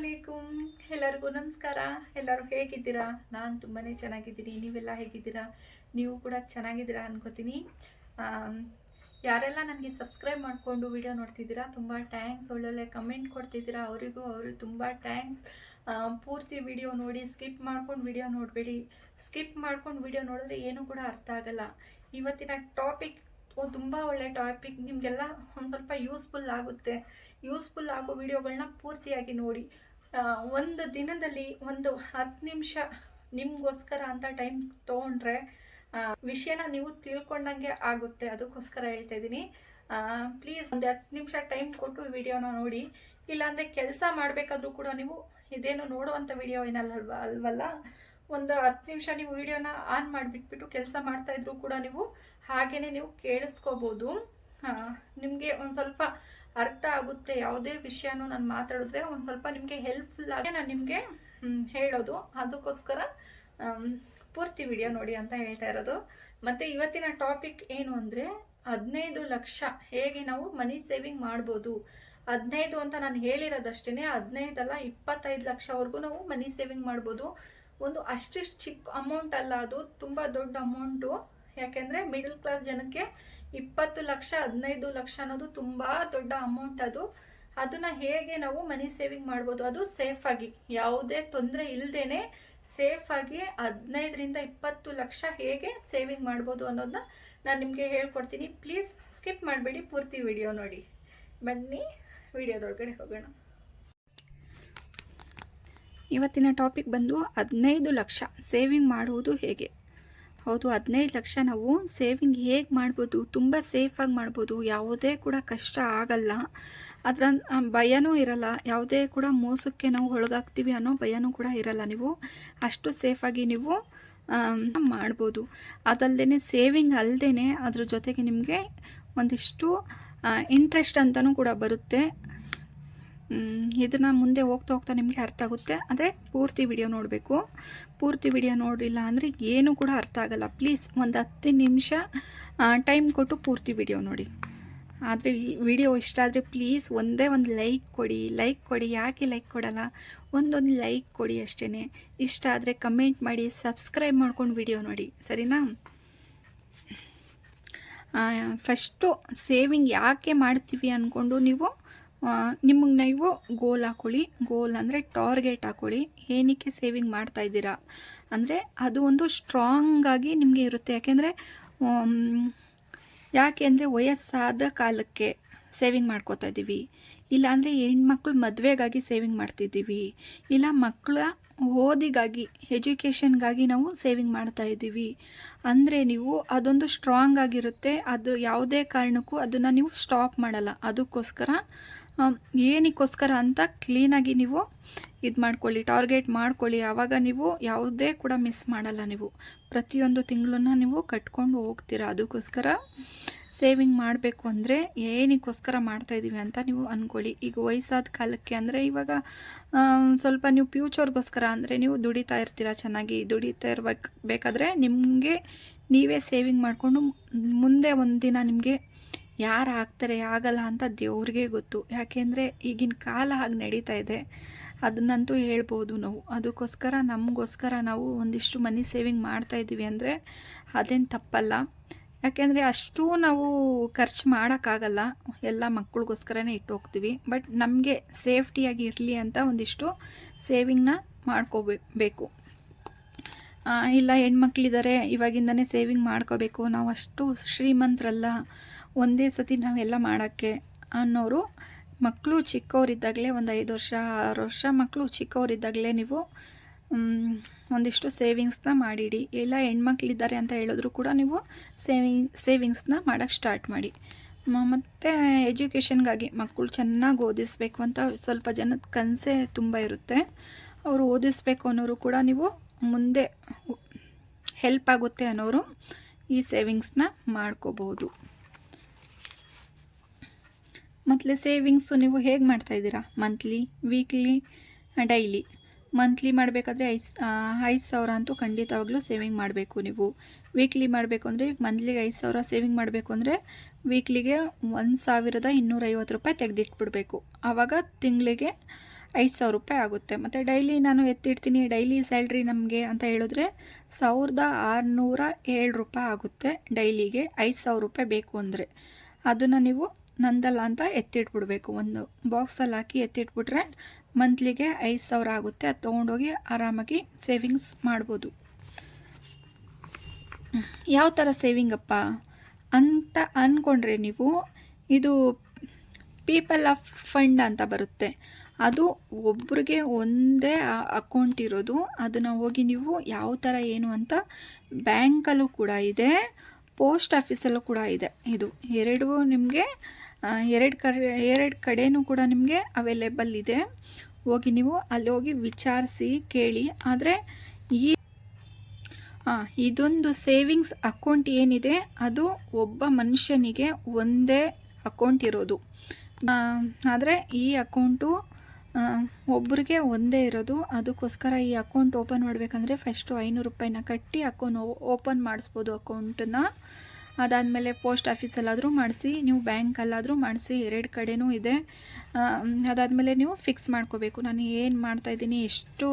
ಅಲೈಕುಮ್ ಎಲ್ಲರಿಗೂ ನಮಸ್ಕಾರ. ಎಲ್ಲರೂ ಹೇಗಿದ್ದೀರಾ? ನಾನು ತುಂಬಾ ಚೆನ್ನಾಗಿದ್ದೀನಿ. ನೀವೆಲ್ಲ ಹೇಗಿದ್ದೀರಾ? ನೀವು ಕೂಡ ಚೆನ್ನಾಗಿದ್ದೀರಾ ಅನ್ಕೋತೀನಿ. ಯಾರೆಲ್ಲ ನನಗೆ ಸಬ್ಸ್ಕ್ರೈಬ್ ಮಾಡಿಕೊಂಡು ವಿಡಿಯೋ ನೋಡ್ತಿದ್ದೀರಾ, ತುಂಬ ಟ್ಯಾಂಕ್ಸ್ ಒಳ್ಳೊಳ್ಳೆ ಕಮೆಂಟ್ ಕೊಡ್ತಿದ್ದೀರಾ, ಅವರಿಗೂ ಅವರು ತುಂಬ ಟ್ಯಾಂಕ್ಸ್ ಪೂರ್ತಿ ವಿಡಿಯೋ ನೋಡಿ ಸ್ಕಿಪ್ ಮಾಡ್ಕೊಂಡು ವಿಡಿಯೋ ನೋಡಬೇಡಿ. ಸ್ಕಿಪ್ ಮಾಡ್ಕೊಂಡು ವಿಡಿಯೋ ನೋಡಿದ್ರೆ ಏನೂ ಕೂಡ ಅರ್ಥ ಆಗಲ್ಲ. ಇವತ್ತಿನ ಟಾಪಿಕ್ ತುಂಬ ಒಳ್ಳೆ ಟಾಪಿಕ್ ನಿಮಗೆಲ್ಲ ಒಂದು ಸ್ವಲ್ಪ ಯೂಸ್ಫುಲ್ ಆಗುತ್ತೆ. ಯೂಸ್ಫುಲ್ ಆಗೋ ವಿಡಿಯೋಗಳನ್ನ ಪೂರ್ತಿಯಾಗಿ ನೋಡಿ. ಒಂದು ದಿನದಲ್ಲಿ ಒಂದು ಹತ್ತು ನಿಮಿಷ ನಿಮಗೋಸ್ಕರ ಅಂತ ಟೈಮ್ ತೊಗೊಂಡ್ರೆ ವಿಷಯನ ನೀವು ತಿಳ್ಕೊಂಡಂಗೆ ಆಗುತ್ತೆ. ಅದಕ್ಕೋಸ್ಕರ ಹೇಳ್ತಾ ಇದ್ದೀನಿ. ಪ್ಲೀಸ್ ಒಂದು ಹತ್ತು ನಿಮಿಷ ಟೈಮ್ ಕೊಟ್ಟು ವಿಡಿಯೋನ ನೋಡಿ. ಇಲ್ಲಾಂದರೆ ಕೆಲಸ ಮಾಡಬೇಕಾದ್ರೂ ಕೂಡ ನೀವು ಇದೇನು ನೋಡುವಂಥ ವಿಡಿಯೋ ಏನಲ್ಲ ಅಲ್ವಲ್ಲ? ಒಂದು ಹತ್ತು ನಿಮಿಷ ನೀವು ವಿಡಿಯೋನ ಆನ್ ಮಾಡಿಬಿಟ್ಬಿಟ್ಟು ಕೆಲಸ ಮಾಡ್ತಾಯಿದ್ರು ಕೂಡ ನೀವು ಹಾಗೇ ನೀವು ಕೇಳಿಸ್ಕೋಬೋದು. ನಿಮಗೆ ಒಂದು ಸ್ವಲ್ಪ ಅರ್ಥ ಆಗುತ್ತೆ. ಯಾವುದೇ ವಿಷಯನೂ ನಾನು ಮಾತಾಡಿದ್ರೆ ಒಂದು ಸ್ವಲ್ಪ ನಿಮಗೆ ಹೆಲ್ಪ್ಫುಲ್ ಆಗಿ ನಾನು ನಿಮಗೆ ಹೇಳೋದು. ಅದಕ್ಕೋಸ್ಕರ ಪೂರ್ತಿ ವಿಡಿಯೋ ನೋಡಿ ಅಂತ ಹೇಳ್ತಾ ಇರೋದು. ಮತ್ತು ಇವತ್ತಿನ ಟಾಪಿಕ್ ಏನು ಅಂದರೆ, ಹದಿನೈದು ಲಕ್ಷ ಹೇಗೆ ನಾವು ಮನಿ ಸೇವಿಂಗ್ ಮಾಡ್ಬೋದು. ಹದಿನೈದು ಅಂತ ನಾನು ಹೇಳಿರೋದಷ್ಟೇ ಹದಿನೈದಲ್ಲ ಇಪ್ಪತ್ತೈದು ಲಕ್ಷವರೆಗೂ ನಾವು ಮನಿ ಸೇವಿಂಗ್ ಮಾಡ್ಬೋದು. ಒಂದು ಅಷ್ಟಿಷ್ಟು ಚಿಕ್ಕ ಅಮೌಂಟ್ ಅಲ್ಲ ಅದು, ತುಂಬ ದೊಡ್ಡ ಅಮೌಂಟು ಯಾಕೆಂದರೆ ಮಿಡಲ್ ಕ್ಲಾಸ್ ಜನಕ್ಕೆ ಇಪ್ಪತ್ತು ಲಕ್ಷ, ಹದಿನೈದು ಲಕ್ಷ ಅನ್ನೋದು ತುಂಬ ದೊಡ್ಡ ಅಮೌಂಟ್ ಅದು. ಅದನ್ನ ಹೇಗೆ ನಾವು ಮನಿ ಸೇವಿಂಗ್ ಮಾಡ್ಬೋದು? ಅದು ಸೇಫ್ ಆಗಿ, ಯಾವುದೇ ತೊಂದರೆ ಇಲ್ಲದೇನೆ ಆಗಿ ಹದಿನೈದರಿಂದ ಇಪ್ಪತ್ತು ಲಕ್ಷ ಹೇಗೆ ಸೇವಿಂಗ್ ಮಾಡ್ಬೋದು ಅನ್ನೋದನ್ನ ನಾನು ನಿಮಗೆ ಹೇಳ್ಕೊಡ್ತೀನಿ. ಪ್ಲೀಸ್ ಸ್ಕಿಪ್ ಮಾಡಬೇಡಿ, ಪೂರ್ತಿ ವಿಡಿಯೋ ನೋಡಿ. ಬನ್ನಿ ವಿಡಿಯೋದೊಳಗಡೆ ಹೋಗೋಣ. ಇವತ್ತಿನ ಟಾಪಿಕ್ ಬಂದು ಹದಿನೈದು ಲಕ್ಷ ಸೇವಿಂಗ್ ಮಾಡುವುದು ಹೇಗೆ? ಹೌದು, ಹದಿನೈದು ಲಕ್ಷ ನಾವು ಸೇವಿಂಗ್ ಹೇಗೆ ಮಾಡ್ಬೋದು? ತುಂಬ ಸೇಫಾಗಿ ಮಾಡ್ಬೋದು. ಯಾವುದೇ ಕೂಡ ಕಷ್ಟ ಆಗಲ್ಲ. ಅದರ ಭಯನೂ ಇರಲ್ಲ. ಯಾವುದೇ ಕೂಡ ಮೋಸಕ್ಕೆ ನಾವು ಒಳಗಾಗ್ತೀವಿ ಅನ್ನೋ ಭಯನೂ ಕೂಡ ಇರಲ್ಲ. ನೀವು ಅಷ್ಟು ಸೇಫಾಗಿ ನೀವು ಮಾಡ್ಬೋದು. ಅದಲ್ಲದೆ ಸೇವಿಂಗ್ ಅಲ್ಲದೆ ಅದ್ರ ಜೊತೆಗೆ ನಿಮಗೆ ಒಂದಿಷ್ಟು ಇಂಟ್ರೆಸ್ಟ್ ಅಂತಲೂ ಕೂಡ ಬರುತ್ತೆ. ಇದನ್ನು ಮುಂದೆ ಹೋಗ್ತಾ ಹೋಗ್ತಾ ನಿಮಗೆ ಅರ್ಥ ಆಗುತ್ತೆ. ಅಂದರೆ ಪೂರ್ತಿ ವಿಡಿಯೋ ನೋಡಬೇಕು. ಪೂರ್ತಿ ವಿಡಿಯೋ ನೋಡಿಲ್ಲ ಅಂದರೆ ಏನೂ ಕೂಡ ಅರ್ಥ ಆಗಲ್ಲ. ಪ್ಲೀಸ್ ಒಂದು ಹತ್ತು ನಿಮಿಷ ಟೈಮ್ ಕೊಟ್ಟು ಪೂರ್ತಿ ವಿಡಿಯೋ ನೋಡಿ. ಆದರೆ ಈ ವಿಡಿಯೋ ಇಷ್ಟ ಆದರೆ ಪ್ಲೀಸ್ ಒಂದೇ ಒಂದು ಲೈಕ್ ಕೊಡಿ. ಲೈಕ್ ಕೊಡಿ. ಯಾಕೆ ಲೈಕ್ ಕೊಡಲ್ಲ? ಒಂದೊಂದು ಲೈಕ್ ಕೊಡಿ ಅಷ್ಟೇ ಇಷ್ಟ ಆದರೆ ಕಮೆಂಟ್ ಮಾಡಿ ಸಬ್ಸ್ಕ್ರೈಬ್ ಮಾಡ್ಕೊಂಡು ವಿಡಿಯೋ ನೋಡಿ. ಸರಿನಾ? ಫಸ್ಟು ಸೇವಿಂಗ್ ಯಾಕೆ ಮಾಡ್ತೀವಿ ಅಂದ್ಕೊಂಡು ನೀವು ನಿಮಗೆ ನೀವು ಗೋಲ್ ಹಾಕೊಳ್ಳಿ. ಗೋಲ್ ಅಂದರೆ ಟಾರ್ಗೆಟ್ ಹಾಕೊಳ್ಳಿ. ಏನಕ್ಕೆ ಸೇವಿಂಗ್ ಮಾಡ್ತಾ ಇದ್ದೀರಾ? ಅಂದರೆ ಅದು ಒಂದು ಸ್ಟ್ರಾಂಗ್ ಆಗಿ ನಿಮಗೆ ಇರುತ್ತೆ. ಯಾಕೆಂದರೆ ಯಾಕೆ ಅಂದರೆ ವಯಸ್ಸಾದ ಕಾಲಕ್ಕೆ ಸೇವಿಂಗ್ ಮಾಡ್ಕೋತಾ ಇದ್ದೀವಿ. ಇಲ್ಲಾಂದರೆ ಹೆಣ್ಮಕ್ಳು ಮದುವೆಗಾಗಿ ಸೇವಿಂಗ್ ಮಾಡ್ತಿದ್ದೀವಿ. ಇಲ್ಲ ಮಕ್ಕಳ ಓದಿಗಾಗಿ ಎಜುಕೇಷನ್ಗಾಗಿ ನಾವು ಸೇವಿಂಗ್ ಮಾಡ್ತಾ ಇದ್ದೀವಿ. ಅಂದರೆ ನೀವು ಅದೊಂದು ಸ್ಟ್ರಾಂಗ್ ಆಗಿರುತ್ತೆ. ಅದು ಯಾವುದೇ ಕಾರಣಕ್ಕೂ ಅದನ್ನು ನೀವು ಸ್ಟಾಪ್ ಮಾಡಲ್ಲ. ಅದಕ್ಕೋಸ್ಕರ ಏನಕ್ಕೋಸ್ಕರ ಅಂತ ಕ್ಲೀನಾಗಿ ನೀವು ಇದು ಮಾಡ್ಕೊಳ್ಳಿ ಟಾರ್ಗೆಟ್ ಮಾಡ್ಕೊಳ್ಳಿ. ಆವಾಗ ನೀವು ಯಾವುದೇ ಕೂಡ ಮಿಸ್ ಮಾಡಲ್ಲ ನೀವು. ಪ್ರತಿಯೊಂದು ತಿಂಗಳನ್ನ ನೀವು ಕಟ್ಕೊಂಡು ಹೋಗ್ತೀರಾ. ಅದಕ್ಕೋಸ್ಕರ ಸೇವಿಂಗ್ ಮಾಡಬೇಕು ಅಂದರೆ ಏನಕ್ಕೋಸ್ಕರ ಮಾಡ್ತಾಯಿದ್ದೀವಿ ಅಂತ ನೀವು ಅಂದ್ಕೊಳ್ಳಿ ಈಗ ವಯಸ್ಸಾದ ಕಾಲಕ್ಕೆ ಅಂದರೆ ಇವಾಗ ಸ್ವಲ್ಪ ನೀವು ಫ್ಯೂಚರ್ಗೋಸ್ಕರ ಅಂದರೆ ನೀವು ದುಡಿತಾ ಇರ್ತೀರಾ ಚೆನ್ನಾಗಿ. ದುಡಿತಾ ಇರ್ಬೇಕು, ಬೇಕಾದರೆ ನಿಮಗೆ ನೀವೇ ಸೇವಿಂಗ್ ಮಾಡಿಕೊಂಡು ಮುಂದೆ ಒಂದು ದಿನ ನಿಮಗೆ ಯಾರು ಆಗ್ತಾರೆ ಆಗಲ್ಲ ಅಂತ ದೇವ್ರಿಗೆ ಗೊತ್ತು. ಯಾಕೆಂದರೆ ಈಗಿನ ಕಾಲ ಹಾಗೆ ನಡೀತಾ ಇದೆ. ಅದನ್ನಂತೂ ಹೇಳ್ಬೋದು ನಾವು. ಅದಕ್ಕೋಸ್ಕರ ನಮಗೋಸ್ಕರ ನಾವು ಒಂದಿಷ್ಟು ಮನಿ ಸೇವಿಂಗ್ ಮಾಡ್ತಾ ಇದ್ದೀವಿ ಅಂದರೆ ಅದೇನು ತಪ್ಪಲ್ಲ. ಯಾಕೆಂದರೆ ಅಷ್ಟು ನಾವು ಖರ್ಚು ಮಾಡೋಕ್ಕಾಗಲ್ಲ. ಎಲ್ಲ ಮಕ್ಕಳಿಗೋಸ್ಕರನೇ ಇಟ್ಟು ಹೋಗ್ತೀವಿ ಬಟ್ ನಮಗೆ ಸೇಫ್ಟಿಯಾಗಿ ಇರಲಿ ಅಂತ ಒಂದಿಷ್ಟು ಸೇವಿಂಗ್ನ ಮಾಡ್ಕೋಬೇಕು. ಇಲ್ಲ ಹೆಣ್ಮಕ್ಳಿದ್ದಾರೆ ಇವಾಗಿಂದನೇ ಸೇವಿಂಗ್ ಮಾಡ್ಕೋಬೇಕು. ನಾವು ಅಷ್ಟು ಶ್ರೀಮಂತರಲ್ಲ. ಒಂದೇ ಸತಿ ನಾವೆಲ್ಲ ಮಾಡೋಕ್ಕೆ ಅನ್ನೋರು ಮಕ್ಕಳು ಚಿಕ್ಕವರಿದ್ದಾಗಲೇ ಒಂದು ಐದು ವರ್ಷ, ಆರು ವರ್ಷ ಮಕ್ಕಳು ಚಿಕ್ಕವರಿದ್ದಾಗಲೇ ನೀವು ಒಂದಿಷ್ಟು ಸೇವಿಂಗ್ಸ್ನ ಮಾಡಿಡಿ. ಇಲ್ಲ ಹೆಣ್ಮಕ್ಳಿದ್ದಾರೆ ಅಂತ ಹೇಳಿದ್ರು ಕೂಡ ನೀವು ಸೇವಿಂಗ್, ಸೇವಿಂಗ್ಸ್ನ ಮಾಡೋಕ್ಕೆ ಸ್ಟಾರ್ಟ್ ಮಾಡಿ. ಮತ್ತು ಎಜುಕೇಷನ್ಗಾಗಿ ಮಕ್ಕಳು ಚೆನ್ನಾಗಿ ಓದಿಸ್ಬೇಕು ಅಂತ ಸ್ವಲ್ಪ ಜನದ ಕನಸೇ ತುಂಬ ಇರುತ್ತೆ. ಅವರು ಓದಿಸ್ಬೇಕು ಅನ್ನೋರು ಕೂಡ ನೀವು ಮುಂದೆ ಹೆಲ್ಪ್ ಆಗುತ್ತೆ ಅನ್ನೋರು ಈ ಸೇವಿಂಗ್ಸ್ನ ಮಾಡ್ಕೋಬೋದು. ಮತ್ತು ಸೇವಿಂಗ್ಸು ನೀವು ಹೇಗೆ ಮಾಡ್ತಾಯಿದ್ದೀರಾ ಮಂತ್ಲಿ ವೀಕ್ಲಿ ಡೈಲಿ ಮಂತ್ಲಿ ಮಾಡಬೇಕಾದ್ರೆ ಐದು ಐದು ಸಾವಿರ ಅಂತೂ ಖಂಡಿತವಾಗ್ಲೂ ಸೇವಿಂಗ್ ಮಾಡಬೇಕು ನೀವು. ವೀಕ್ಲಿ ಮಾಡಬೇಕು ಅಂದರೆ ಮಂತ್ಲಿಗೆ ಐದು ಸಾವಿರ ಸೇವಿಂಗ್ ಮಾಡಬೇಕು ಅಂದರೆ ವೀಕ್ಲಿಗೆ ಒಂದು ಸಾವಿರದ ಇನ್ನೂರೈವತ್ತು ರೂಪಾಯಿ ತೆಗೆದಿಟ್ಬಿಡ್ಬೇಕು. ಆವಾಗ ತಿಂಗಳಿಗೆ ಐದು ಸಾವಿರ ರೂಪಾಯಿ ಆಗುತ್ತೆ. ಮತ್ತು ಡೈಲಿ ನಾನು ಎತ್ತಿಡ್ತೀನಿ ಡೈಲಿ ಸ್ಯಾಲ್ರಿ ನಮಗೆ ಅಂತ ಹೇಳಿದ್ರೆ ಸಾವಿರದ ಆರುನೂರ ಏಳು ರೂಪಾಯಿ ಆಗುತ್ತೆ ಡೈಲಿಗೆ ಐದು ಸಾವಿರ ರೂಪಾಯಿ ಬೇಕು ಅಂದರೆ. ಅದನ್ನು ನೀವು ನಂದಲ್ಲ ಅಂತ ಎತ್ತಿಟ್ಬಿಡ್ಬೇಕು. ಒಂದು ಬಾಕ್ಸಲ್ಲಿ ಹಾಕಿ ಎತ್ತಿಟ್ಬಿಟ್ರೆ ಮಂತ್ಲಿಗೆ ಐದು ಸಾವಿರ ಆಗುತ್ತೆ. ಅದು ತೊಗೊಂಡೋಗಿ ಆರಾಮಾಗಿ ಸೇವಿಂಗ್ಸ್ ಮಾಡ್ಬೋದು. ಯಾವ ಥರ ಸೇವಿಂಗಪ್ಪ ಅಂತ ಅಂದ್ಕೊಂಡ್ರೆ ನೀವು ಇದು ಪೀಪಲ್ ಆಫ್ ಫಂಡ್ ಅಂತ ಬರುತ್ತೆ. ಅದು ಒಬ್ರಿಗೆ ಒಂದೇ ಅಕೌಂಟ್ ಇರೋದು. ಅದನ್ನು ಹೋಗಿ ನೀವು ಯಾವ ಥರ ಏನು ಅಂತ ಬ್ಯಾಂಕಲ್ಲೂ ಕೂಡ ಇದೆ ಪೋಸ್ಟ್ ಆಫೀಸಲ್ಲೂ ಕೂಡ ಇದೆ. ಇದು ಎರಡೂ ನಿಮಗೆ ಎರಡು ಕಡೆ, ಎರಡು ಕಡೆಯೂ ಕೂಡ ನಿಮಗೆ ಅವೈಲೇಬಲ್ ಇದೆ. ಹೋಗಿ ನೀವು ಅಲ್ಲಿ ಹೋಗಿ ವಿಚಾರಿಸಿ, ಕೇಳಿ. ಆದರೆ ಈ ಇದೊಂದು ಸೇವಿಂಗ್ಸ್ ಅಕೌಂಟ್ ಏನಿದೆ, ಅದು ಒಬ್ಬ ಮನುಷ್ಯನಿಗೆ ಒಂದೇ ಅಕೌಂಟ್ ಇರೋದು. ಆದರೆ ಈ ಅಕೌಂಟು ಒಬ್ಬರಿಗೆ ಒಂದೇ ಇರೋದು. ಅದಕ್ಕೋಸ್ಕರ ಈ ಅಕೌಂಟ್ ಓಪನ್ ಮಾಡಬೇಕಂದ್ರೆ ಫಸ್ಟು ಐನೂರು ರೂಪಾಯಿನ ಕಟ್ಟಿ ಅಕೌಂಟ್ ಓಪನ್ ಮಾಡಿಸ್ಬೋದು ಅಕೌಂಟನ್ನ ಅದಾದಮೇಲೆ ಪೋಸ್ಟ್ ಆಫೀಸಲ್ಲಾದರೂ ಮಾಡಿಸಿ, ನೀವು ಬ್ಯಾಂಕಲ್ಲಾದರೂ ಮಾಡಿಸಿ, ಎರಡು ಕಡೆನೂ ಇದೆ. ಅದಾದಮೇಲೆ ನೀವು ಫಿಕ್ಸ್ ಮಾಡ್ಕೋಬೇಕು. ನಾನು ಏನು ಮಾಡ್ತಾಯಿದ್ದೀನಿ ಎಷ್ಟು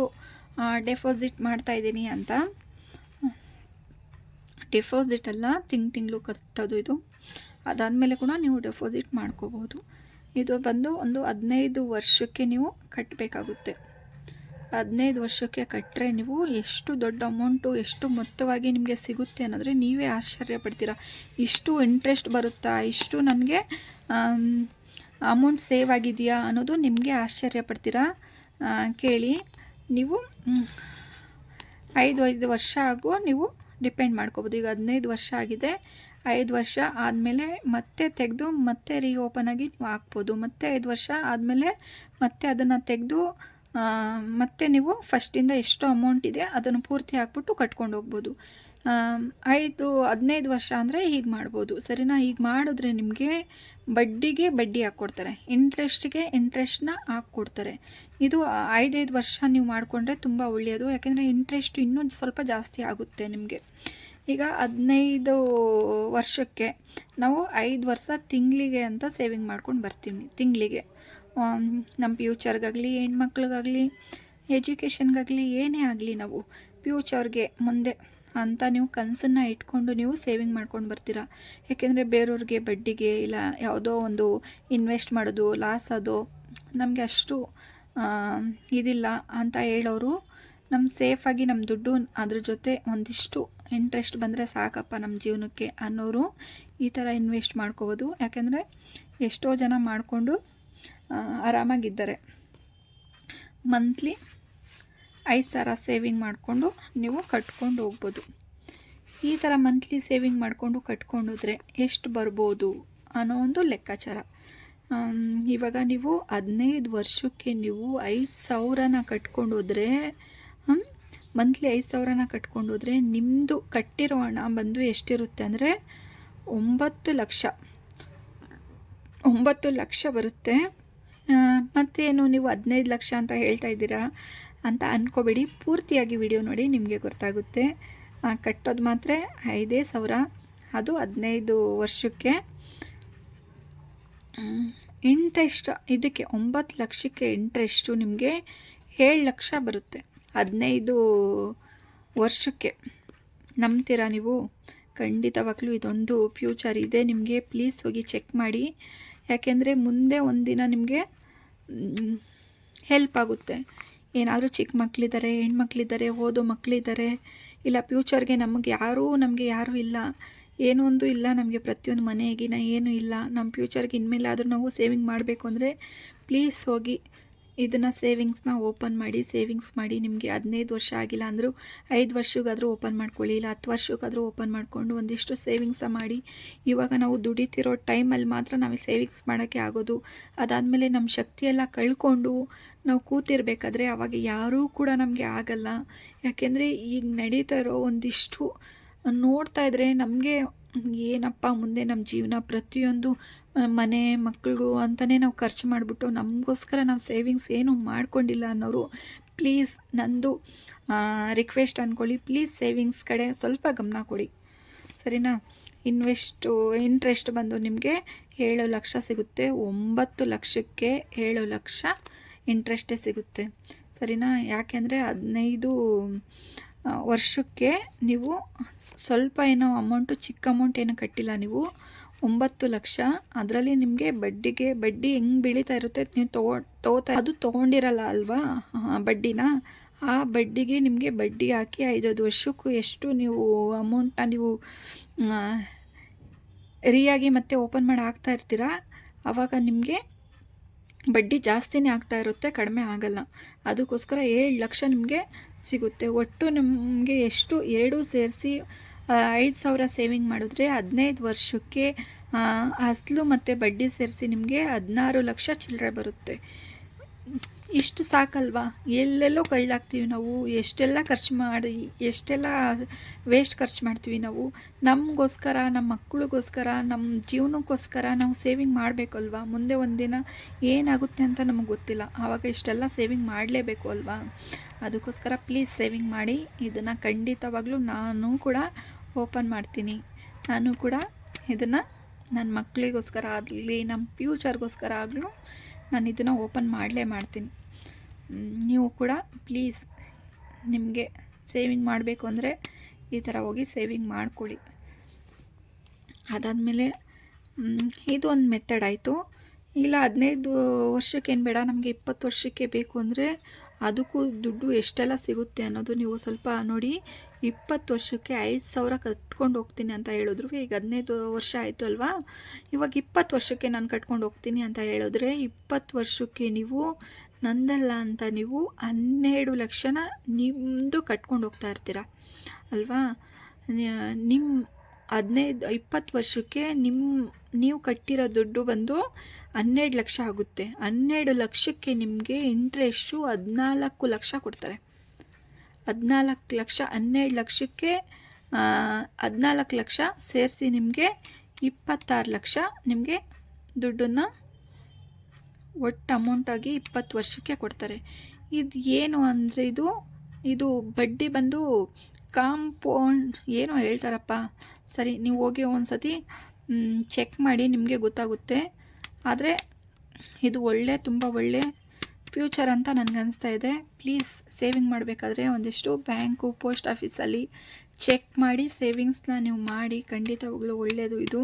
ಡೆಪಾಸಿಟ್ ಮಾಡ್ತಾಯಿದ್ದೀನಿ ಅಂತ. ಡೆಪಾಸಿಟ್ ಅಲ್ಲ, ತಿಂಗ್ ತಿಂಗಳು ಕಟ್ಟೋದು ಇದು. ಅದಾದಮೇಲೆ ಕೂಡ ನೀವು ಡೆಪಾಸಿಟ್ ಮಾಡ್ಕೋಬೋದು ಇದು ಬಂದು ಒಂದು ಹದಿನೈದು ವರ್ಷಕ್ಕೆ ನೀವು ಕಟ್ಟಬೇಕಾಗುತ್ತೆ ಹದಿನೈದು ವರ್ಷಕ್ಕೆ ಕಟ್ಟರೆ ನೀವು ಎಷ್ಟು ದೊಡ್ಡ ಅಮೌಂಟು, ಎಷ್ಟು ಮೊತ್ತವಾಗಿ ನಿಮಗೆ ಸಿಗುತ್ತೆ ಅನ್ನೋದ್ರೆ ನೀವೇ ಆಶ್ಚರ್ಯ ಪಡ್ತೀರಾ. ಇಷ್ಟು ಇಂಟ್ರೆಸ್ಟ್ ಬರುತ್ತಾ? ಇಷ್ಟು ನನಗೆ ಅಮೌಂಟ್ ಸೇವ್ ಆಗಿದೆಯಾ ಅನ್ನೋದು ನಿಮಗೆ ಆಶ್ಚರ್ಯ ಪಡ್ತೀರಾ? ಕೇಳಿ. ನೀವು ಐದು ಐದು ವರ್ಷ ಆಗೋ ನೀವು ಡಿಪೆಂಡ್ ಮಾಡ್ಕೋಬೋದು. ಈಗ ಹದಿನೈದು ವರ್ಷ ಆಗಿದೆ. ಐದು ವರ್ಷ ಆದಮೇಲೆ ಮತ್ತೆ ತೆಗೆದು ಮತ್ತೆ ರೀ ಓಪನ್ ಆಗಿ ನೀವು ಹಾಕ್ಬೋದು. ಮತ್ತೆ ಐದು ವರ್ಷ ಆದಮೇಲೆ ಮತ್ತೆ ಅದನ್ನು ತೆಗೆದು ಮತ್ತೆ ನೀವು ಫಸ್ಟಿಂದ ಎಷ್ಟು ಅಮೌಂಟ್ ಇದೆ, ಅದನ್ನು ಪೂರ್ತಿ ಹಾಕ್ಬಿಟ್ಟು ಕಟ್ಕೊಂಡು ಹೋಗ್ಬೋದು. ಐದು, ಹದಿನೈದು ವರ್ಷ ಅಂದರೆ ಹೀಗೆ ಮಾಡ್ಬೋದು. ಸರಿನಾ? ಹೀಗೆ ಮಾಡಿದ್ರೆ ನಿಮಗೆ ಬಡ್ಡಿಗೆ ಬಡ್ಡಿ ಹಾಕ್ಕೊಡ್ತಾರೆ. ಇಂಟ್ರೆಸ್ಟ್ಗೆ ಇಂಟ್ರೆಸ್ಟ್ನ ಹಾಕ್ಕೊಡ್ತಾರೆ. ಇದು ಐದೈದು ವರ್ಷ ನೀವು ಮಾಡಿಕೊಂಡ್ರೆ ತುಂಬ ಒಳ್ಳೆಯದು. ಯಾಕೆಂದರೆ ಇಂಟ್ರೆಸ್ಟ್ ಇನ್ನೂ ಸ್ವಲ್ಪ ಜಾಸ್ತಿ ಆಗುತ್ತೆ ನಿಮಗೆ. ಈಗ ಹದಿನೈದು ವರ್ಷಕ್ಕೆ ನಾವು ಐದು ವರ್ಷ ತಿಂಗಳಿಗೆ ಅಂತ ಸೇವಿಂಗ್ ಮಾಡ್ಕೊಂಡು ಬರ್ತೀವಿ ತಿಂಗಳಿಗೆ. ನಮ್ಮ ಫ್ಯೂಚರ್ಗಾಗಲಿ, ಹೆಣ್ಮಕ್ಳಿಗಾಗಲಿ, ಎಜುಕೇಷನ್ಗಾಗಲಿ, ಏನೇ ಆಗಲಿ ನಾವು ಫ್ಯೂಚರ್ಗೆ ಮುಂದೆ ಅಂತ ನೀವು ಕನಸನ್ನು ಇಟ್ಕೊಂಡು ನೀವು ಸೇವಿಂಗ್ ಮಾಡ್ಕೊಂಡು ಬರ್ತೀರಾ. ಯಾಕೆಂದರೆ ಬೇರೆಯವ್ರಿಗೆ ಬಡ್ಡಿಗೆ ಇಲ್ಲ, ಯಾವುದೋ ಒಂದು ಇನ್ವೆಸ್ಟ್ ಮಾಡೋದು, ಲಾಸ್ ಅದು, ನಮಗೆ ಅಷ್ಟು ಇದಿಲ್ಲ ಅಂತ ಹೇಳೋರು ನಮ್ಮ ಸೇಫಾಗಿ ನಮ್ಮ ದುಡ್ಡು ಅದ್ರ ಜೊತೆ ಒಂದಿಷ್ಟು ಇಂಟ್ರೆಸ್ಟ್ ಬಂದರೆ ಸಾಕಪ್ಪ ನಮ್ಮ ಜೀವನಕ್ಕೆ ಅನ್ನೋರು ಈ ಥರ ಇನ್ವೆಸ್ಟ್ ಮಾಡ್ಕೋಬೋದು. ಯಾಕೆಂದರೆ ಎಷ್ಟೋ ಜನ ಮಾಡಿಕೊಂಡು ಆರಾಮಾಗಿದ್ದಾರೆ. ಮಂತ್ಲಿ ಐದು ಸಾವಿರ ಸೇವಿಂಗ್ ಮಾಡಿಕೊಂಡು ನೀವು ಕಟ್ಕೊಂಡು ಹೋಗ್ಬೋದು. ಈ ಥರ ಮಂತ್ಲಿ ಸೇವಿಂಗ್ ಮಾಡಿಕೊಂಡು ಕಟ್ಕೊಂಡೋದ್ರೆ ಎಷ್ಟು ಬರ್ಬೋದು ಅನ್ನೋ ಒಂದು ಲೆಕ್ಕಾಚಾರ. ಇವಾಗ ನೀವು ಹದಿನೈದು ವರ್ಷಕ್ಕೆ ನೀವು ಐದು ಸಾವಿರನ ಕಟ್ಕೊಂಡೋದ್ರೆ ಮಂತ್ಲಿ ಐದು ಸಾವಿರನ ಕಟ್ಕೊಂಡೋದ್ರೆ ನಿಮ್ಮದು ಕಟ್ಟಿರೋ ಹಣ ಬಂದು ಎಷ್ಟಿರುತ್ತೆ ಅಂದರೆ ಒಂಬತ್ತು ಲಕ್ಷ. ಒಂಬತ್ತು ಲಕ್ಷ ಬರುತ್ತೆ. ಮತ್ತೇನು ನೀವು ಹದಿನೈದು ಲಕ್ಷ ಅಂತ ಹೇಳ್ತಾ ಇದ್ದೀರಾ ಅಂತ ಅಂದ್ಕೋಬೇಡಿ ಪೂರ್ತಿಯಾಗಿ ವಿಡಿಯೋ ನೋಡಿ ನಿಮಗೆ ಗೊತ್ತಾಗುತ್ತೆ. ಕಟ್ಟೋದು ಮಾತ್ರ ಐದೇ ಸಾವಿರ. ಅದು ಹದಿನೈದು ವರ್ಷಕ್ಕೆ. ಇಂಟ್ರೆಸ್ಟ್ ಇದಕ್ಕೆ ಒಂಬತ್ತು ಲಕ್ಷಕ್ಕೆ ಇಂಟ್ರೆಸ್ಟು ನಿಮಗೆ ಏಳು ಲಕ್ಷ ಬರುತ್ತೆ. ಹದಿನೈದು ವರ್ಷಕ್ಕೆ. ನಂಬ್ತೀರಾ ನೀವು? ಖಂಡಿತವಾಗ್ಲೂ ಇದೊಂದು ಫ್ಯೂಚರ್ ಇದೆ. ನಿಮಗೆ ಪ್ಲೀಸ್ ಹೋಗಿ ಚೆಕ್ ಮಾಡಿ. ಯಾಕೆಂದರೆ ಮುಂದೆ ಒಂದಿನ ನಿಮಗೆ ಹೆಲ್ಪ್ ಆಗುತ್ತೆ. ಏನಾದರೂ ಚಿಕ್ಕ ಮಕ್ಕಳಿದ್ದಾರೆ ಹೆಣ್ಮಕ್ಳಿದ್ದಾರೆ ಓದೋ ಮಕ್ಕಳಿದ್ದಾರೆ ಇಲ್ಲ ಫ್ಯೂಚರ್ಗೆ ನಮಗೆ ಯಾರೂ ನಮಗೆ ಯಾರೂ ಇಲ್ಲ. ಏನೊಂದು ಇಲ್ಲ ನಮಗೆ, ಪ್ರತಿಯೊಂದು ಮನೆಗಿನ ಏನೂ ಇಲ್ಲ. ನಮ್ಮ ಫ್ಯೂಚರ್ಗೆ ಇನ್ಮೇಲಾದರೂ ನಾವು ಸೇವಿಂಗ್ ಮಾಡಬೇಕು ಅಂದರೆ ಪ್ಲೀಸ್ ಹೋಗಿ ಇದನ್ನು ಸೇವಿಂಗ್ಸ್ನ ಓಪನ್ ಮಾಡಿ, ಸೇವಿಂಗ್ಸ್ ಮಾಡಿ ನಿಮಗೆ ಹದಿನೈದು ವರ್ಷ ಆಗಿಲ್ಲ ಅಂದರೂ ಐದು ವರ್ಷಕ್ಕಾದರೂ ಓಪನ್ ಮಾಡ್ಕೊಳ್ಳಿ, ಇಲ್ಲ ಹತ್ತು ವರ್ಷಕ್ಕಾದರೂ ಓಪನ್ ಮಾಡಿಕೊಂಡು ಒಂದಿಷ್ಟು ಸೇವಿಂಗ್ಸ ಮಾಡಿ. ಇವಾಗ ನಾವು ದುಡಿತಿರೋ ಟೈಮಲ್ಲಿ ಮಾತ್ರ ನಾವು ಸೇವಿಂಗ್ಸ್ ಮಾಡೋಕ್ಕೆ ಆಗೋದು. ಅದಾದಮೇಲೆ ನಮ್ಮ ಶಕ್ತಿಯೆಲ್ಲ ಕಳ್ಕೊಂಡು ನಾವು ಕೂತಿರ್ಬೇಕಾದ್ರೆ ಅವಾಗ ಯಾರೂ ಕೂಡ ನಮಗೆ ಆಗಲ್ಲ. ಯಾಕೆಂದರೆ ಈಗ ನಡೀತಾ ಇರೋ ಒಂದಿಷ್ಟು ನೋಡ್ತಾ ಇದ್ರೆ ನಮಗೆ ಏನಪ್ಪ ಮುಂದೆ ನಮ್ಮ ಜೀವನ ಪ್ರತಿಯೊಂದು ಮನೆ ಮಕ್ಕಳು ಅಂತಲೇ ನಾವು ಖರ್ಚು ಮಾಡಿಬಿಟ್ಟು ನಮಗೋಸ್ಕರ ನಾವು ಸೇವಿಂಗ್ಸ್ ಏನೂ ಮಾಡ್ಕೊಂಡಿಲ್ಲ ಅನ್ನೋರು ಪ್ಲೀಸ್ ನಂದು ರಿಕ್ವೆಸ್ಟ್ ಅಂದ್ಕೊಳ್ಳಿ ಪ್ಲೀಸ್ ಸೇವಿಂಗ್ಸ್ ಕಡೆ ಸ್ವಲ್ಪ ಗಮನ ಕೊಡಿ. ಸರಿನಾ? ಇನ್ವೆಸ್ಟು ಇಂಟ್ರೆಸ್ಟ್ ಬಂದು ನಿಮಗೆ ಏಳು ಲಕ್ಷ ಸಿಗುತ್ತೆ. ಒಂಬತ್ತು ಲಕ್ಷಕ್ಕೆ ಏಳು ಲಕ್ಷ ಇಂಟ್ರೆಸ್ಟೇ ಸಿಗುತ್ತೆ. ಸರಿನಾ? ಯಾಕೆಂದರೆ ಹದಿನೈದು ವರ್ಷಕ್ಕೆ ನೀವು ಸ್ವಲ್ಪ ಏನೋ ಅಮೌಂಟು ಚಿಕ್ಕ ಅಮೌಂಟ್ ಏನೂ ಕಟ್ಟಿಲ್ಲ ನೀವು. ಒಂಬತ್ತು ಲಕ್ಷ. ಅದರಲ್ಲಿ ನಿಮಗೆ ಬಡ್ಡಿಗೆ, ಬಡ್ಡಿ ಹೆಂಗೆ ಬೆಳೀತಾ ಇರುತ್ತೆ ನೀವು ತಗೋ, ತಗೋತಾ ಅದು ತೊಗೊಂಡಿರಲ್ಲ ಅಲ್ವಾ? ಬಡ್ಡಿನ? ಆ ಬಡ್ಡಿಗೆ ನಿಮಗೆ ಬಡ್ಡಿ ಹಾಕಿ ಐದೈದು ವರ್ಷಕ್ಕೂ ಎಷ್ಟು ನೀವು ಅಮೌಂಟ್ನ ನೀವು ರಿಯಾಗಿ ಮತ್ತೆ ಓಪನ್ ಮಾಡಿ ಹಾಕ್ತಾ ಇರ್ತೀರಾ? ಆವಾಗ ನಿಮಗೆ ಬಡ್ಡಿ ಜಾಸ್ತಿನೇ ಆಗ್ತಾ ಇರುತ್ತೆ, ಕಡಿಮೆ ಆಗಲ್ಲ. ಅದಕ್ಕೋಸ್ಕರ ಏಳು ಲಕ್ಷ ನಿಮಗೆ ಸಿಗುತ್ತೆ. ಒಟ್ಟು ನಿಮಗೆ ಎಷ್ಟು? ಎರಡೂ ಸೇರಿಸಿ ಐದು ಸಾವಿರ ಸೇವಿಂಗ್ ಮಾಡಿದ್ರೆ ಹದಿನೈದು ವರ್ಷಕ್ಕೆ ಅಸಲು ಮತ್ತು ಬಡ್ಡಿ ಸೇರಿಸಿ ನಿಮಗೆ ಹದಿನಾರು ಲಕ್ಷ ಚಿಲ್ಲರೆ ಬರುತ್ತೆ. ಇಷ್ಟು ಸಾಕಲ್ವಾ? ಎಲ್ಲೆಲ್ಲೋ ಕಳ್ಳಾಗ್ತೀವಿ ನಾವು. ಎಷ್ಟೆಲ್ಲ ಖರ್ಚು ಮಾಡಿ, ಎಷ್ಟೆಲ್ಲ ವೇಸ್ಟ್ ಖರ್ಚು ಮಾಡ್ತೀವಿ ನಾವು. ನಮಗೋಸ್ಕರ ನಮ್ಮ ಮಕ್ಕಳಿಗೋಸ್ಕರ ನಮ್ಮ ಜೀವನಕ್ಕೋಸ್ಕರ ನಾವು ಸೇವಿಂಗ್ ಮಾಡಬೇಕಲ್ವಾ? ಮುಂದೆ ಒಂದಿನ ಏನಾಗುತ್ತೆ ಅಂತ ನಮಗೆ ಗೊತ್ತಿಲ್ಲ. ಆವಾಗ ಇಷ್ಟೆಲ್ಲ ಸೇವಿಂಗ್ ಮಾಡಲೇಬೇಕು ಅಲ್ವಾ? ಅದಕ್ಕೋಸ್ಕರ ಪ್ಲೀಸ್ ಸೇವಿಂಗ್ ಮಾಡಿ, ಇದನ್ನು ಖಂಡಿತವಾಗ್ಲೂ ನಾನು ಕೂಡ ಓಪನ್ ಮಾಡ್ತೀನಿ. ನಾನು ಕೂಡ ಇದನ್ನು ನನ್ನ ಮಕ್ಕಳಿಗೋಸ್ಕರ ಆಗಲಿ ನಮ್ಮ ಫ್ಯೂಚರ್ಗೋಸ್ಕರ ಆಗಲೂ ನಾನು ಇದನ್ನು ಓಪನ್ ಮಾಡಲೇ ಮಾಡ್ತೀನಿ. ನೀವು ಕೂಡ ಪ್ಲೀಸ್ ನಿಮಗೆ ಸೇವಿಂಗ್ ಮಾಡಬೇಕು ಅಂದರೆ ಈ ಥರ ಹೋಗಿ ಸೇವಿಂಗ್ ಮಾಡ್ಕೊಳ್ಳಿ. ಅದಾದಮೇಲೆ ಇದು ಒಂದು ಮೆಥಡ್ ಆಯಿತು. ಇಲ್ಲ, ಹದಿನೈದು ವರ್ಷಕ್ಕೇನು ಬೇಡ, ನಮಗೆ ಇಪ್ಪತ್ತು ವರ್ಷಕ್ಕೆ ಬೇಕು ಅಂದರೆ ಅದಕ್ಕೂ ದುಡ್ಡು ಎಷ್ಟೆಲ್ಲ ಸಿಗುತ್ತೆ ಅನ್ನೋದು ನೀವು ಸ್ವಲ್ಪ ನೋಡಿ. ಇಪ್ಪತ್ತು ವರ್ಷಕ್ಕೆ ಐದು ಸಾವಿರ ಕಟ್ಕೊಂಡು ಹೋಗ್ತೀನಿ ಅಂತ ಹೇಳಿದ್ರು. ಈಗ ಹದಿನೈದು ವರ್ಷ ಆಯಿತು ಅಲ್ವಾ? ಇವಾಗ ಇಪ್ಪತ್ತು ವರ್ಷಕ್ಕೆ ನಾನು ಕಟ್ಕೊಂಡು ಹೋಗ್ತೀನಿ ಅಂತ ಹೇಳಿದ್ರೆ ಇಪ್ಪತ್ತು ವರ್ಷಕ್ಕೆ ನೀವು ನಂದಲ್ಲ ಅಂತ ನೀವು ಹನ್ನೆರಡು ಲಕ್ಷನ ನಿಮ್ಮದು ಕಟ್ಕೊಂಡು ಹೋಗ್ತಾ ಇರ್ತೀರ? ಅಲ್ವಾ? ನಿಮ್ಮ ಹದಿನೈದು, ಇಪ್ಪತ್ತು ವರ್ಷಕ್ಕೆ ನಿಮ್ಮ ನೀವು ಕಟ್ಟಿರೋ ದುಡ್ಡು ಬಂದು ಹನ್ನೆರಡು ಲಕ್ಷ ಆಗುತ್ತೆ. ಹನ್ನೆರಡು ಲಕ್ಷಕ್ಕೆ ನಿಮಗೆ ಇಂಟ್ರೆಸ್ಟು ಹದಿನಾಲ್ಕು ಲಕ್ಷ ಕೊಡ್ತಾರೆ. ಹದಿನಾಲ್ಕು ಲಕ್ಷ ಹನ್ನೆರಡು ಲಕ್ಷಕ್ಕೆ ಹದಿನಾಲ್ಕು ಲಕ್ಷ ಸೇರಿಸಿ ನಿಮಗೆ ಇಪ್ಪತ್ತಾರು ಲಕ್ಷ ನಿಮಗೆ ದುಡ್ಡನ್ನು ಒಟ್ಟು ಅಮೌಂಟಾಗಿ ಇಪ್ಪತ್ತು ವರ್ಷಕ್ಕೆ ಕೊಡ್ತಾರೆ. ಇದು ಏನು ಅಂದರೆ ಇದು ಇದು ಬಡ್ಡಿ ಬಂದು ಕಾಂಪೌಂಡ್, ಏನೋ ಹೇಳ್ತಾರಪ್ಪ. ಸರಿ, ನೀವು ಹೋಗಿ ಒಂದು ಸತಿ ಚೆಕ್ ಮಾಡಿ ನಿಮಗೆ ಗೊತ್ತಾಗುತ್ತೆ. ಆದರೆ ಇದು ಒಳ್ಳೆ, ತುಂಬ ಒಳ್ಳೆ ಫ್ಯೂಚರ್ ಅಂತ ನನಗೆ ಅನಿಸ್ತಾ ಇದೆ. ಪ್ಲೀಸ್ ಸೇವಿಂಗ್ ಮಾಡಬೇಕಾದ್ರೆ ಒಂದಿಷ್ಟು ಬ್ಯಾಂಕು, ಪೋಸ್ಟ್ ಆಫೀಸಲ್ಲಿ ಚೆಕ್ ಮಾಡಿ ಸೇವಿಂಗ್ಸ್ನ ನೀವು ಮಾಡಿ, ಖಂಡಿತವಾಗ್ಲೂ ಒಳ್ಳೆಯದು ಇದು.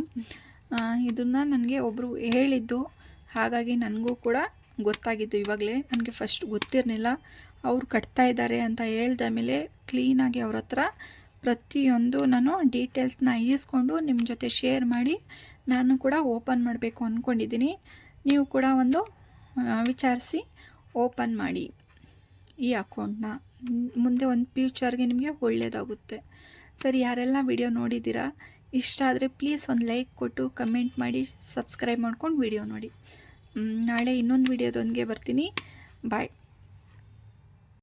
ಇದನ್ನು ನನಗೆ ಒಬ್ಬರು ಹೇಳಿದ್ದು, ಹಾಗಾಗಿ ನನಗೂ ಕೂಡ ಗೊತ್ತಾಗಿದ್ದು ಇವಾಗಲೇ. ನನಗೆ ಫಸ್ಟ್ ಗೊತ್ತಿರಲಿಲ್ಲ. ಅವರು ಕಟ್ತಾ ಇದ್ದಾರೆ ಅಂತ ಹೇಳ್ದ ಮೇಲೆ ಕ್ಲೀನಾಗಿ ಅವ್ರ ಹತ್ರ ಪ್ರತಿಯೊಂದು ನಾನು ಡೀಟೇಲ್ಸ್ನ ಈಸ್ಕೊಂಡು ನಿಮ್ಮ ಜೊತೆ ಶೇರ್ ಮಾಡಿ ನಾನು ಕೂಡ ಓಪನ್ ಮಾಡಬೇಕು ಅಂದ್ಕೊಂಡಿದ್ದೀನಿ ನೀವು ಕೂಡ ಒಂದು ವಿಚಾರಿಸಿ. ಓಪನ್ ಮಾಡಿ ಈ ಅಕೌಂಟ್ನ. ಮುಂದೆ ಒಂದು ಫ್ಯೂಚರ್ಗೆ ನಿಮಗೆ ಒಳ್ಳೆಯದಾಗುತ್ತೆ ಸರಿ, ಯಾರೆಲ್ಲ ವಿಡಿಯೋ ನೋಡಿದ್ದೀರಾ, ಇಷ್ಟ ಆದರೆ ಪ್ಲೀಸ್ ಒಂದು ಲೈಕ್ ಕೊಟ್ಟು ಕಮೆಂಟ್ ಮಾಡಿ, ಸಬ್ಸ್ಕ್ರೈಬ್ ಮಾಡ್ಕೊಂಡು ವಿಡಿಯೋ ನೋಡಿ. ನಾಳೆ ಇನ್ನೊಂದು ವಿಡಿಯೋದೊಂದಿಗೆ ಬರ್ತೀನಿ. ಬಾಯ್.